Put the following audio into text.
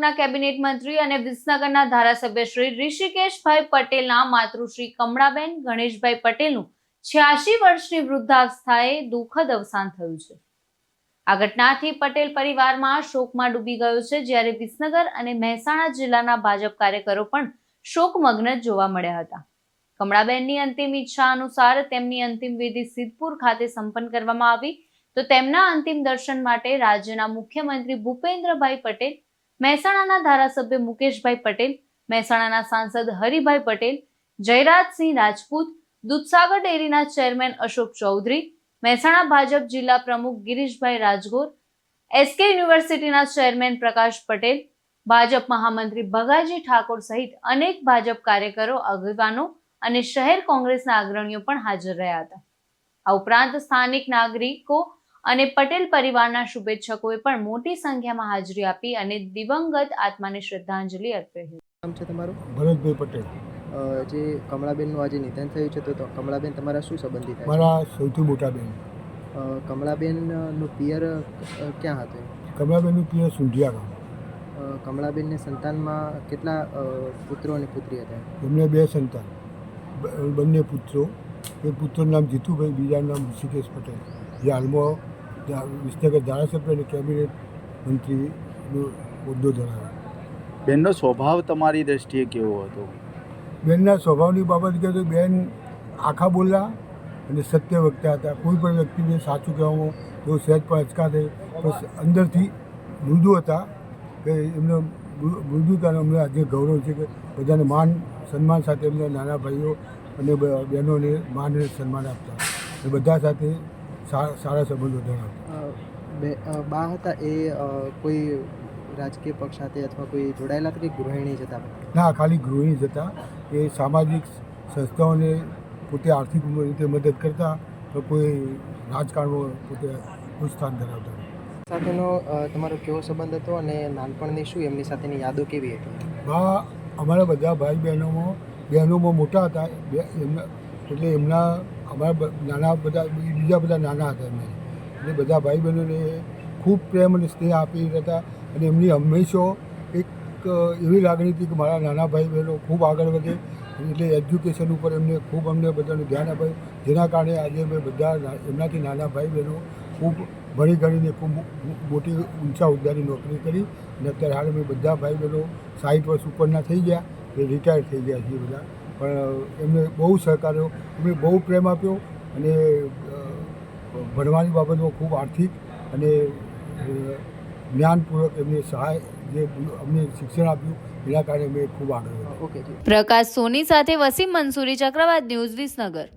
વિભાગના કેબિનેટ મંત્રી અને વિસનગરના ધારાસભ્ય શ્રી ઋષિકેશભાઈ પટેલના માતૃશ્રી કમળાબેન, ગણેશભાઈ પટેલનું છ્યાસી વર્ષની વૃદ્ધાવસ્થાએ દુઃખદ અવસાન થયું છે. આ ઘટનાથી પટેલ પરિવારમાં શોકમાં ડૂબી ગયો છે. જ્યારે વિસનગર અને મહેસાણા જિલ્લાના ભાજપ કાર્યકરો પણ શોકમગ્ન જોવા મળ્યા હતા. કમળાબેનની અંતિમ ઈચ્છા અનુસાર તેમની અંતિમ વિધિ સિદ્ધપુર ખાતે સંપન્ન કરવામાં આવી. તો તેમના અંતિમ દર્શન માટે રાજ્યના મુખ્યમંત્રી ભૂપેન્દ્રભાઈ પટેલ મહેસાણાના ધારાસભ્ય મુકેશભાઈ પટેલ, મહેસાણાના સાંસદ હરિભાઈ પટેલ, જયરાજસિંહ રાજપૂત, દૂધસાગર ડેરીના ચેરમેન અશોક ચૌધરી, મહેસાણા ભાજપ જિલ્લા પ્રમુખ ગિરીશભાઈ રાજગોર, એસકે યુનિવર્સિટીના ચેરમેન પ્રકાશ પટેલ, ભાજપ મહામંત્રી ભગાજી ઠાકોર સહિત અનેક ભાજપ કાર્યકરો, આગેવાનો અને શહેર કોંગ્રેસના અગ્રણીઓ પણ હાજર રહ્યા હતા. આ ઉપરાંત સ્થાનિક નાગરિકો અને પટેલ પરિવારના શુભેચ્છકોએ પણ મોટી સંખ્યામાં હાજરી આપી અને દિવંગત આત્માને શ્રદ્ધાંજલિ અર્પી હતી. નામ છે તમારું? ભરતભાઈ પટેલ. જે કમળાબેનનું આજે નિધન થયું છે તો તો કમળાબેન તમારા શું સંબંધિત મારા સૌથી મોટા બેન. કમળાબેનનું પિયર ક્યાં હતું કમળાબેનનું પિયર સુંઢિયા ગામ. કમળાબેનને સંતાનમાં કેટલા પુત્રો અને પુત્રી હતા? એમને બે સંતાન. બંને પુત્રો. એક પુત્રનું નામ જીતુભાઈ બીજાનું નામ ઋષિકેશ પટેલ. જે હાલમાં વિસનગર ધારાસભ્ય અને કેબિનેટ મંત્રીનો હોદ્દો ધરાવે બેનનો સ્વભાવ તમારી દ્રષ્ટિએ કેવો હતો? બેનના સ્વભાવની બાબત કહે તો બેન આખા બોલ્યા અને સત્ય વક્તા હતા. કોઈ પણ વ્યક્તિને સાચું કહેવામાં તેઓ સહેજ પણ અચકાતે બસ અંદરથી મૃદુ હતા. કે એમને મૃદુતાનો અમને આજે ગૌરવ છે કે બધાને માન સન્માન સાથે એમના નાના ભાઈઓ અને બહેનોને માન અને સન્માન આપતા. એ બધા સાથે સારા સંબંધો ધરાવતા. બે બા હતા એ કોઈ રાજકીય પક્ષ સાથે અથવા કોઈ જોડાયેલા હતા કે ગૃહિણી જ હતા? ના ખાલી ગૃહિણી જ હતા. એ સામાજિક સંસ્થાઓને પોતે આર્થિક રીતે મદદ કરતા તો કોઈ રાજકારણમાં પોતે સ્થાન ધરાવતા સાથેનો તમારો કેવો સંબંધ હતો અને નાનપણની શું એમની સાથેની યાદો કેવી હતી? બા અમારા બધા ભાઈ બહેનોમાં બહેનોમાં મોટા હતા. બે એમના એટલે એમના અમારા નાના બધા બીજા બધા નાના હતા એમને. એટલે બધા ભાઈ બહેનોને ખૂબ પ્રેમ અને સ્નેહ આપી હતા અને એમની હંમેશા એક એવી લાગણી હતી કે મારા નાના ભાઈ બહેનો ખૂબ આગળ વધે એટલે એજ્યુકેશન ઉપર એમને ખૂબ અમને બધાનું ધ્યાન આપ્યું. જેના કારણે આજે અમે બધા એમનાથી નાના ભાઈ બહેનો ખૂબ ભણી ગણીને ખૂબ મોટી ઊંચા હોદ્દાની નોકરી કરી અને અત્યારે હાલ અમે બધા ભાઈ બહેનો સાઠ વર્ષ ઉપરના થઈ ગયા એ રિટાયર થઈ ગયા છીએ બધા. પણ એમને બહુ સહકાર્યો અમે બહુ પ્રેમ આપ્યો અને ભણવાની બાબતમાં ખૂબ આર્થિક અને જ્ઞાનપૂર્વક એમને સહાય જે અમને શિક્ષણ આપ્યું એના કારણે અમે ખૂબ આગળ વધ્યા. પ્રકાશ સોની સાથે વસીમ મંસૂરી ચક્રવાત ન્યૂઝ વિસનગર.